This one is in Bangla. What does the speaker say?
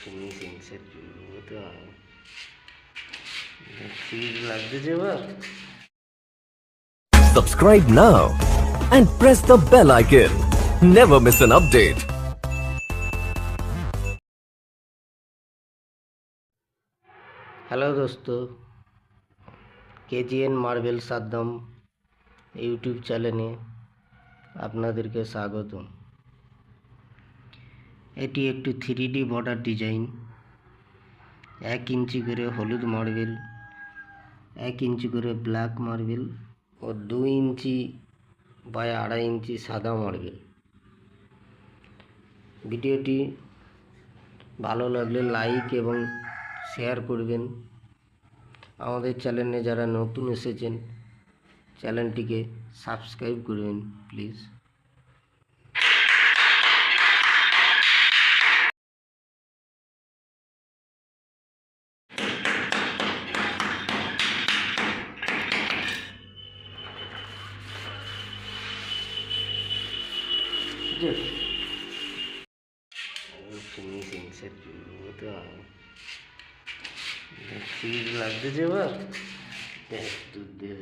ফিনিশিং সেট তো ঠিক লাগতেছে এবার Subscribe now and press the bell icon. Never miss an update. Hello দোস্ত কেজিএন মার্বেল সাদ্দাম ইউটিউব চ্যানেলে আপনাদেরকে স্বাগত এটি একটি থ্রি ডি বর্ডার ডিজাইন। এক ইঞ্চি করে হলুদ মার্বেল, এক ইঞ্চি করে ব্ল্যাক মার্বেল ও দুই ইঞ্চি বা আড়াই ইঞ্চি সাদা মার্বেল। ভিডিওটি ভালো লাগলে লাইক এবং শেয়ার করবেন। আমাদের চ্যানেলে যারা নতুন এসেছেন, চ্যানেলটিকে সাবস্ক্রাইব করবেন, প্লিজ। ফিনিশিং সেট তো ঠিক লাগতেছে এবার দেখ তুই দেখ